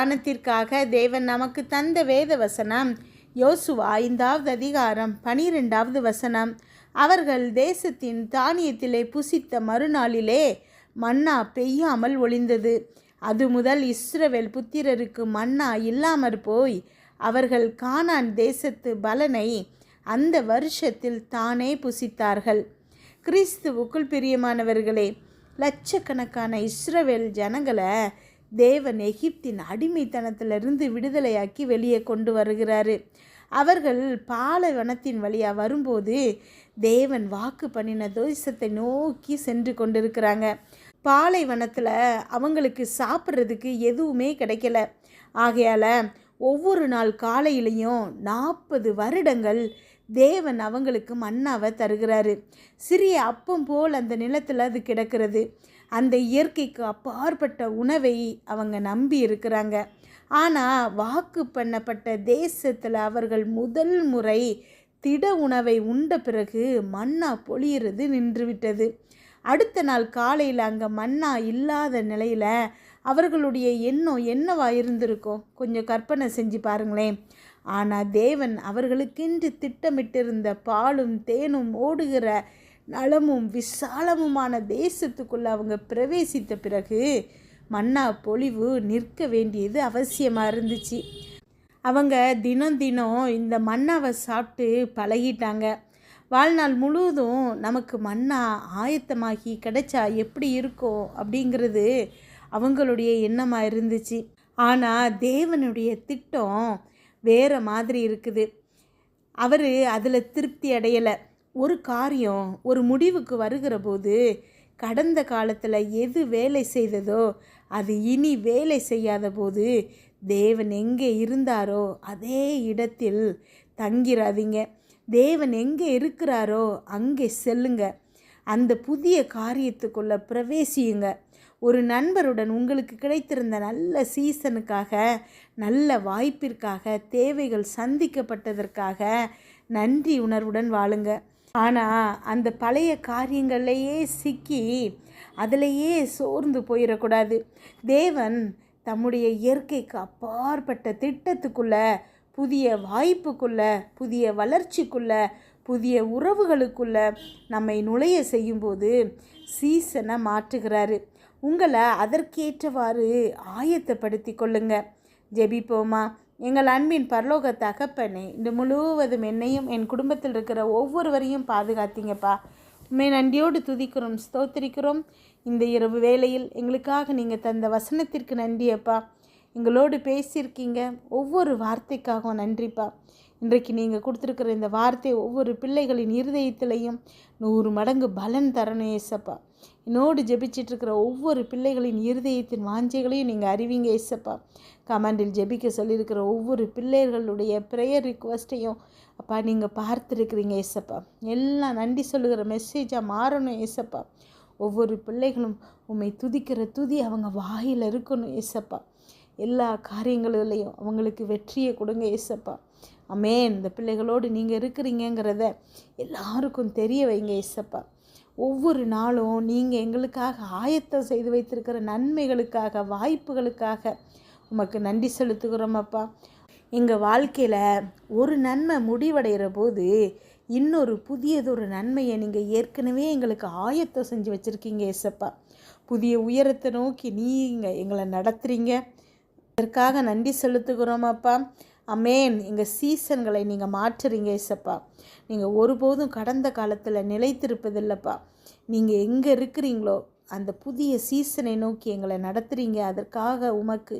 தியானத்திற்காக தேவன் நமக்கு தந்த வேத வசனம் யோசுவா ஐந்தாவது அதிகாரம் பனிரெண்டாவது வசனம். அவர்கள் தேசத்தின் தானியத்திலே புசித்த மறுநாளிலே மன்னா பெய்யாமல் ஒளிந்தது. அது முதல் இஸ்ரவேல் புத்திரருக்கு மன்னா இல்லாமற் போய் அவர்கள் கானான் தேசத்து பலனை அந்த வருஷத்தில் தானே புசித்தார்கள். கிறிஸ்துவுக்குள் பிரியமானவர்களே லட்சக்கணக்கான இஸ்ரவேல் ஜனங்களை தேவன் எகிப்தின் அடிமைத்தனத்திலிருந்து விடுதலையாக்கி வெளியே கொண்டு வருகிறாரு. அவர்கள் பாலைவனத்தின் வழியாக வரும்போது தேவன் வாக்கு பண்ணின தேசத்தை நோக்கி சென்று கொண்டிருக்கிறாங்க. பாலைவனத்தில் அவங்களுக்கு சாப்பிட்றதுக்கு எதுவுமே கிடைக்கல. ஆகையால் ஒவ்வொரு நாள் காலையிலையும் நாற்பது வருடங்கள் தேவன் அவங்களுக்கு மன்னாவை தருகிறாரு. சிறிய அப்பம் போல் அந்த நிலத்தில் அது கிடக்கிறது. அந்த இயற்கைக்கு அப்பாற்பட்ட உணவை அவங்க நம்பி இருக்கிறாங்க. ஆனால் வாக்கு பண்ணப்பட்ட தேசத்தில் அவர்கள் முதல் முறை திட உணவை உண்ட பிறகு மன்னா பொழியிறது நின்றுவிட்டது. அடுத்த நாள் காலையில் அங்கே மன்னா இல்லாத நிலையில் அவர்களுடைய எண்ணம் என்னவா இருந்திருக்கும்? கொஞ்சம் கற்பனை செஞ்சு பாருங்களேன். ஆனால் தேவன் அவர்களுக்கென்று திட்டமிட்டிருந்த பாலும் தேனும் ஓடுகிற நலமும் விசாலமுமான தேசத்துக்குள்ளே அவங்க பிரவேசித்த பிறகு மன்னா பொழிவு நிற்க வேண்டியது அவசியமாக இருந்துச்சு. அவங்க தினம் தினம் இந்த மன்னாவை சாப்பிட்டு பழகிட்டாங்க. வாழ்நாள் முழுவதும் நமக்கு மன்னா ஆயத்தமாகி கிடைச்சா எப்படி இருக்கும் அப்படிங்கிறது அவங்களுடைய எண்ணமாக இருந்துச்சு. ஆனால் தேவனுடைய திட்டம் வேறு மாதிரி இருக்குது. அவர் அதில் திருப்தி அடையலை. ஒரு காரியம் ஒரு முடிவுக்கு வருகிற போது கடந்த காலத்தில் எது வேலை செய்ததோ அது இனி வேலை செய்யாத போது தேவன் எங்கே இருந்தாரோ அதே இடத்தில் தங்கிராதீங்க. தேவன் எங்கே இருக்கிறாரோ அங்கே செல்லுங்க. அந்த புதிய காரியத்துக்குள்ளே பிரவேசியுங்க. ஒரு நண்பருடன் உங்களுக்கு கிடைத்திருந்த நல்ல சீசனுக்காக நல்ல வாய்ப்பிற்காக தேவைகள் சந்திக்கப்பட்டதற்காக நன்றி உணர்வுடன் வாழுங்கள் ஆனால் அந்த பழைய காரியங்களையே சிக்கி அதிலேயே சோர்ந்து போயிடக்கூடாது தேவன் தம்முடைய இயற்கைக்கு அப்பாற்பட்ட திட்டத்துக்குள்ள புதிய வாய்ப்புக்குள்ள புதிய வளர்ச்சிக்குள்ள புதிய உறவுகளுக்குள்ள நம்மை நுழைய செய்யும்போது சீசனை மாற்றுகிறாரு. உங்களை அதற்கேற்றவாறு ஆயத்தப்படுத்தி கொள்ளுங்க. ஜெபிப்போமா? எங்கள் அன்பின் பரலோக தகப்பனே இந்த முழுவதும் என்னையும் என் குடும்பத்தில் இருக்கிற ஒவ்வொருவரையும் பாதுகாத்தீங்கப்பா. உண்மை நன்றியோடு துதிக்கிறோம் ஸ்தோத்திரிக்கிறோம். இந்த இரவு வேளையில் எங்களுக்காக நீங்கள் தந்த வசனத்திற்கு நன்றியப்பா. எங்களோடு பேசியிருக்கீங்க ஒவ்வொரு வார்த்தைக்காகவும் நன்றிப்பா. இன்றைக்கு நீங்கள் கொடுத்துருக்கிற இந்த வார்த்தை ஒவ்வொரு பிள்ளைகளின் இருதயத்திலையும் நூறு மடங்கு பலன் தரணும் ஏசப்பா. என்னோடு ஜெபிச்சிட்டு இருக்கிற ஒவ்வொரு பிள்ளைகளின் இருதயத்தின் வாஞ்சைகளையும் நீங்கள் அறிவிங்க ஏசப்பா. கமாண்டில் ஜெபிக்க சொல்லியிருக்கிற ஒவ்வொரு பிள்ளைகளுடைய ப்ரேயர் ரிக்வஸ்ட்டையும் அப்பா நீங்கள் பார்த்துருக்குறீங்க ஏசப்பா. எல்லாம் நன்றி சொல்லுகிற மெசேஜாக மாறணும் ஏசப்பா. ஒவ்வொரு பிள்ளைகளும் உண்மை துதிக்கிற துதி அவங்க வாயில் இருக்கணும் ஏசப்பா. எல்லா காரியங்களிலையும் அவங்களுக்கு வெற்றியை கொடுங்க ஏசப்பா. அமேன் இந்த பிள்ளைகளோடு நீங்கள் இருக்கிறீங்கங்கிறத எல்லாருக்கும் தெரிய வைங்க ஏசப்பா. ஒவ்வொரு நாளும் நீங்கள் எங்களுக்காக ஆயத்தம் செய்து வைத்திருக்கிற நன்மைகளுக்காக வாய்ப்புகளுக்காக உமக்கு நன்றி செலுத்துகிறோம் அப்பா. எங்கள் வாழ்க்கையில் ஒரு நன்மை முடிவடைகிற போது இன்னொரு புதியதொரு நன்மையை நீங்கள் ஏற்கனவே எங்களுக்கு ஆயத்தம் செஞ்சு வச்சுருக்கீங்க ஏசப்பா. புதிய உயரத்தை நோக்கி நீங்கள் எங்களை நடத்துகிறீங்க அதற்காக நன்றி செலுத்துகிறோம் அப்பா. அமேன் எங்கள் சீசன்களை நீங்கள் மாற்றுறீங்க ஏசப்பா நீங்கள் ஒருபோதும் கடந்த காலத்தில் நிலைத்திருப்பதில்லப்பா. நீங்கள் எங்கே இருக்கிறீங்களோ அந்த புதிய சீசனை நோக்கி எங்களை நடத்துகிறீங்க அதற்காக உமக்கு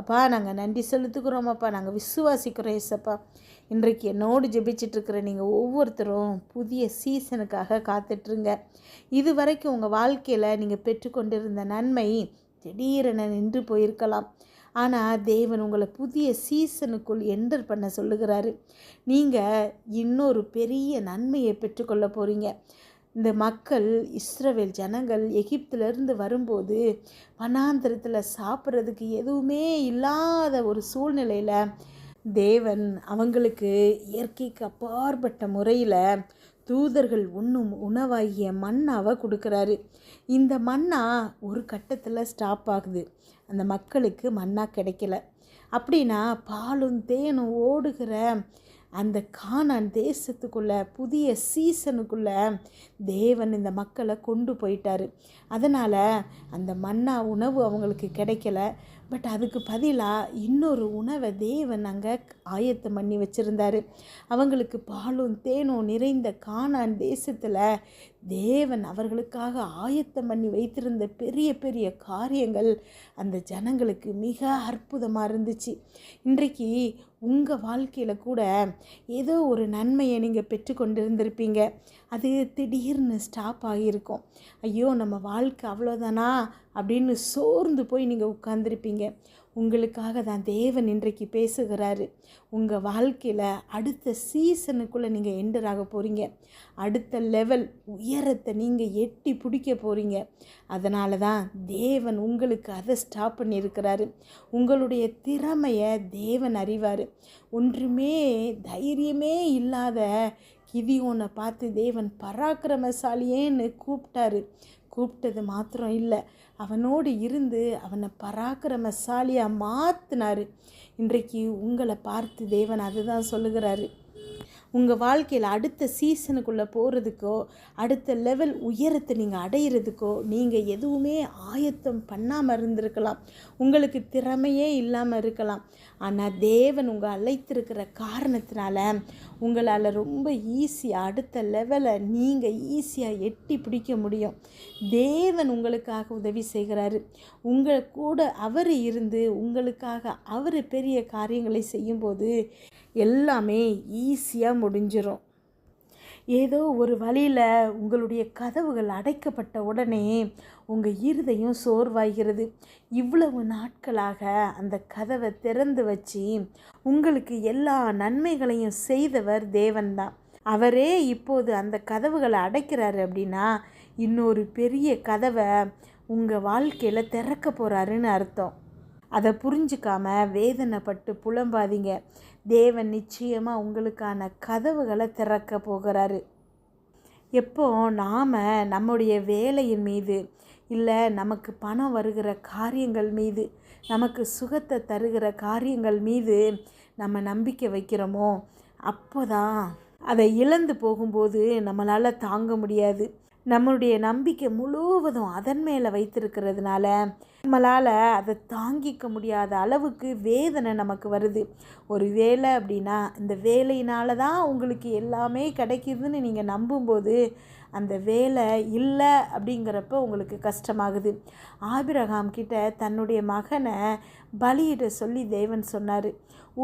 அப்பா நாங்கள் நன்றி செலுத்துக்கிறோம் அப்பா நாங்கள் விசுவாசிக்கிறோம் ஏசப்பா இன்றைக்கு என்னோடு ஜெபிச்சிட்ருக்கிற நீங்கள் ஒவ்வொருத்தரும் புதிய சீசனுக்காக காத்துட்ருங்க இது வரைக்கும் உங்கள் வாழ்க்கையில் நீங்கள் பெற்றுக்கொண்டிருந்த நன்மை திடீரென நின்று போயிருக்கலாம். ஆனால் தேவன் உங்களை புதிய சீசனுக்குள் என்டர் பண்ண சொல்லுகிறாரு. நீங்கள் இன்னொரு பெரிய நன்மையை பெற்றுக்கொள்ள போகிறீங்க இந்த மக்கள் இஸ்ரவேல் ஜனங்கள் எகிப்திலிருந்து வரும்போது வனாந்திரத்தில் சாப்பிட்றதுக்கு எதுவுமே இல்லாத ஒரு சூழ்நிலையில் தேவன் அவங்களுக்கு இயற்கைக்கு அப்பாற்பட்ட முறையில் தூதர்கள் உண்ணும் உணவாகிய மன்னாவை கொடுக்குறாரு. இந்த மன்னா ஒரு கட்டத்தில் ஸ்டாப் ஆகுது. அந்த மக்களுக்கு மன்னா கிடைக்கல. அப்படின்னா பாலும் தேனும் ஓடுகிற அந்த கானான் தேசத்துக்குள்ள புதிய சீசனுக்குள்ள தேவன் இந்த மக்களை கொண்டு போயிட்டார். அதனால் அந்த மன்னா உணவு அவங்களுக்கு கிடைக்கல. பட் அதுக்கு பதிலாக இன்னொரு உணவை தேவன் அங்கே ஆயத்தம் பண்ணி வச்சுருந்தாரு. அவங்களுக்கு பாலும் தேனும் நிறைந்த கானான் தேசத்தில் தேவன் அவர்களுக்காக ஆயத்தம் பண்ணி வைத்திருந்த பெரிய பெரிய காரியங்கள் அந்த ஜனங்களுக்கு மிக அற்புதமாக இருந்துச்சு. இன்றைக்கு உங்கள் வாழ்க்கையில் கூட ஏதோ ஒரு நன்மையை நீங்கள் பெற்றுக்கொண்டு இருந்திருப்பீங்க அது திடீர்னு ஸ்டாப் ஆகியிருக்கும். ஐயோ நம்ம வாழ்க்கை அவ்வளோதானா அப்படின்னு சோர்ந்து போய் நீங்கள் உட்காந்துருப்பீங்க உங்களுக்காக தான் தேவன் இன்றைக்கு பேசுகிறாரு. உங்கள் வாழ்க்கையில் அடுத்த சீசனுக்குள்ளே நீங்கள் என்டர் ஆக போகிறீங்க அடுத்த லெவல் உயரத்தை நீங்கள் எட்டி பிடிக்க போகிறீங்க அதனால தான் தேவன் உங்களுக்கு அதை ஸ்டாப் பண்ணியிருக்கிறாரு. உங்களுடைய திறமையை தேவன் அறிவார். ஒன்றுமே தைரியமே இல்லாத கிதியோனை பார்த்து தேவன் பராக்கிரமசாலியேன்னு கூப்பிட்டாரு. கூப்பிட்டது மாத்திரம் இல்லை. அவனோடு இருந்து அவனை பராக்கிரமசாலியாக மாற்றினார் இன்றைக்கு உங்களை பார்த்து தேவன் அதுதான் சொல்லுகிறாரு. உங்கள் வாழ்க்கையில் அடுத்த சீசனுக்குள்ளே போகிறதுக்கோ அடுத்த லெவல் உயரத்தை நீங்கள் அடையிறதுக்கோ நீங்கள் எதுவுமே ஆயத்தம் பண்ணாமல் இருந்திருக்கலாம். உங்களுக்கு திறமையே இல்லாமல் இருக்கலாம். ஆனால் தேவன் உங்கள் அழைத்திருக்கிற காரணத்தினால உங்களால் ரொம்ப ஈஸியாக அடுத்த லெவலை நீங்கள் ஈஸியாக எட்டி பிடிக்க முடியும். தேவன் உங்களுக்காக உதவி செய்கிறாரு. உங்கள் கூட அவர் இருந்து உங்களுக்காக அவர் பெரிய காரியங்களை செய்யும்போது எல்லாமே ஈஸியாக முடிஞ்சிடும் ஏதோ ஒரு வழியில் உங்களுடைய கதவுகள் அடைக்கப்பட்ட உடனே உங்கள் இருதயம் சோர்வாகிறது. இவ்வளவு நாட்களாக அந்த கதவை திறந்து வச்சு உங்களுக்கு எல்லா நன்மைகளையும் செய்தவர் தேவன்தான். அவரே இப்போது அந்த கதவுகளை அடைக்கிறாரு அப்படின்னா இன்னொரு பெரிய கதவை உங்கள் வாழ்க்கையில் திறக்க போகிறாருன்னு அர்த்தம். அதை புரிஞ்சுக்காம வேதனைப்பட்டு புலம்பாதீங்க. தேவன் நிச்சயமாக உங்களுக்கான கதவுகளை திறக்க போகிறாரு. எப்போ நாம் நம்முடைய வேலையின் மீது இல்லை நமக்கு பணம் வருகிற காரியங்கள் மீது நமக்கு சுகத்தை தருகிற காரியங்கள் மீது நம்ம நம்பிக்கை வைக்கிறோமோ அப்போ தான் அதை இழந்து போகும்போது நம்மளால் தாங்க முடியாது. நம்மளுடைய நம்பிக்கை முழுவதும் அதன் மேலே வைத்திருக்கிறதுனால நம்மளால் அதை தாங்கிக்க முடியாத அளவுக்கு வேதனை நமக்கு வருது. ஒரு வேலை அப்படின்னா இந்த வேலையினால தான் உங்களுக்கு எல்லாமே கிடைக்கிதுன்னு நீங்கள் நம்பும்போது அந்த வேலை இல்லை அப்படிங்கிறப்ப உங்களுக்கு கஷ்டமாகுது. ஆபிரகாம் கிட்ட தன்னுடைய மகனை பலியிட சொல்லி தேவன் சொன்னார்.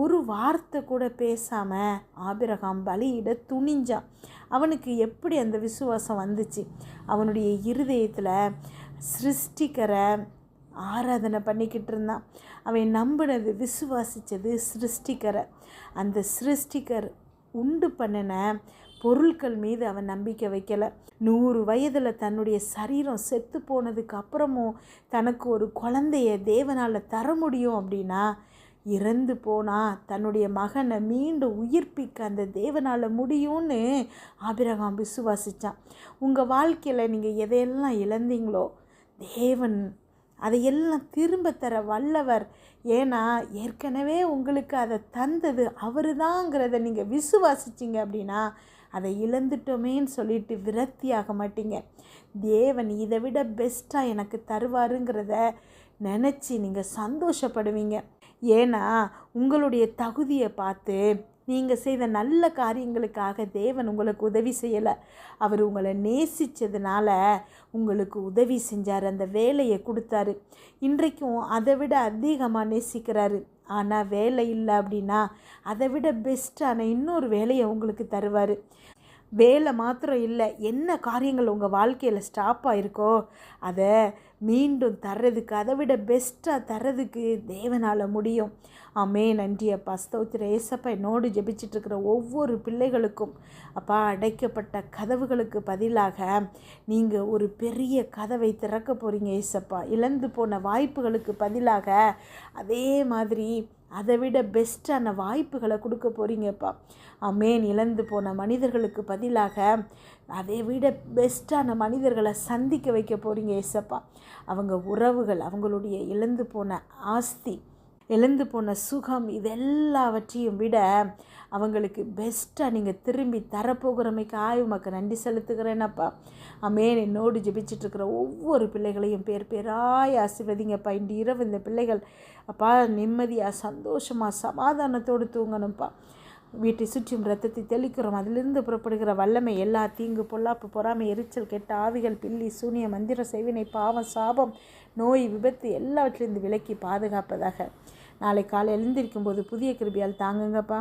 ஒரு வார்த்தை கூட பேசாமல் ஆபிரகாம் பலியிட துணிஞ்சான். அவனுக்கு எப்படி அந்த விசுவாசம் வந்துச்சு? அவனுடைய இருதயத்தில் சிருஷ்டிக்கரை ஆராதனை பண்ணிக்கிட்டு இருந்தான். அவன் நம்பினது விசுவாசித்தது சிருஷ்டிக்கரை அந்த சிருஷ்டிக்கர் உண்டு பண்ணின பொருட்கள் மீது அவன் நம்பிக்கை வைக்கலை. நூறு வயதில் தன்னுடைய சரீரம் செத்து போனதுக்கு அப்புறமும் தனக்கு ஒரு குழந்தைய தேவனால் தர முடியும் அப்படின்னா இறந்து போனால் தன்னுடைய மகனை மீண்டும் உயிர்ப்பிக்க அந்த தேவனால் முடியும்னு ஆபிரகாம் விசுவாசித்தான் உங்கள் வாழ்க்கையில் நீங்கள் எதையெல்லாம் இழந்தீங்களோ தேவன் அதையெல்லாம் திரும்ப தர வல்லவர். ஏன்னா ஏற்கனவே உங்களுக்கு அதை தந்தது அவர் தாங்கிறத நீங்கள் விசுவாசிச்சிங்க அப்படின்னா அதை இழந்துட்டோமேன்னு சொல்லிட்டு விரக்தியாக மாட்டீங்க. தேவன் இதை விட பெஸ்ட்டாக எனக்கு தருவாருங்கிறத நினச்சி நீங்கள் சந்தோஷப்படுவீங்க. ஏன்னா உங்களுடைய தகுதியை பார்த்து நீங்கள் செய்த நல்ல காரியங்களுக்காக தேவன் உங்களுக்கு உதவி செய்யலை. அவர் உங்களை நேசித்ததுனால உங்களுக்கு உதவி செஞ்சார் அந்த வேலையை கொடுத்தாரு. இன்றைக்கும் அதை விட அதிகமாக நேசிக்கிறாரு. ஆனால் வேலை இல்லை அப்படின்னா அதை விட பெஸ்ட்டான இன்னொரு வேலையை உங்களுக்கு தருவார். வேலை மாத்திரம் இல்லை என்ன காரியங்கள் உங்கள் வாழ்க்கையில் ஸ்டாப் ஆகிருக்கோ அதை மீண்டும் தர்றதுக்கு அதை விட பெஸ்ட்டாக தர்றதுக்கு தேவனால் முடியும். ஆமே நன்றி அப்பா. ஸ்தோத்திர ஏசப்பா என்னோடு ஜெபிச்சிட்ருக்கிற ஒவ்வொரு பிள்ளைகளுக்கும் அப்பா அடைக்கப்பட்ட கதவுகளுக்கு பதிலாக நீங்கள் ஒரு பெரிய கதவை திறக்க போகிறீங்க ஏசப்பா. இழந்து போன வாய்ப்புகளுக்கு பதிலாக அதே மாதிரி அதை விட பெஸ்ட்டான வாய்ப்புகளை கொடுக்க போகிறீங்கப்பா அமேன். இழந்து போன மனிதர்களுக்கு பதிலாக அதை விட பெஸ்ட்டான மனிதர்களை சந்திக்க வைக்க போகிறீங்க ஏசப்பா. அவங்க உறவுகள் அவங்களுடைய இழந்து போன ஆஸ்தி இழந்து போன சுகம் இதெல்லாவற்றையும் விட அவங்களுக்கு பெஸ்ட்டாக நீங்கள் திரும்பி தரப்போகிறமைக்கு ஆய்வு மக்கள் நன்றி செலுத்துகிறேனப்பா. அமேன் என்னோடு ஜெபிச்சுட்டு இருக்கிற ஒவ்வொரு பிள்ளைகளையும் பேர் பேராய் ஆசிர்வதிங்கப்பா. இன்று இரவு இந்த பிள்ளைகள் அப்பா நிம்மதியாக சந்தோஷமாக சமாதானத்தோடு தூங்கணும்ப்பா. வீட்டை சுற்றியும் ரத்தத்தை தெளிக்கிறோம். அதிலிருந்து புறப்படுகிற வல்லமை எல்லா தீங்கு பொல்லாப்பு பொறாமை எரிச்சல் கெட்ட ஆவிகள் பில்லி சூனிய மந்திர செய்வினை பாவம் சாபம் நோய் விபத்து எல்லாவற்றிலிருந்து விலக்கி பாதுகாப்பதாக. நாளை காலை எழுந்திருக்கும் போது புதிய கிருபியால் தாங்குங்கப்பா.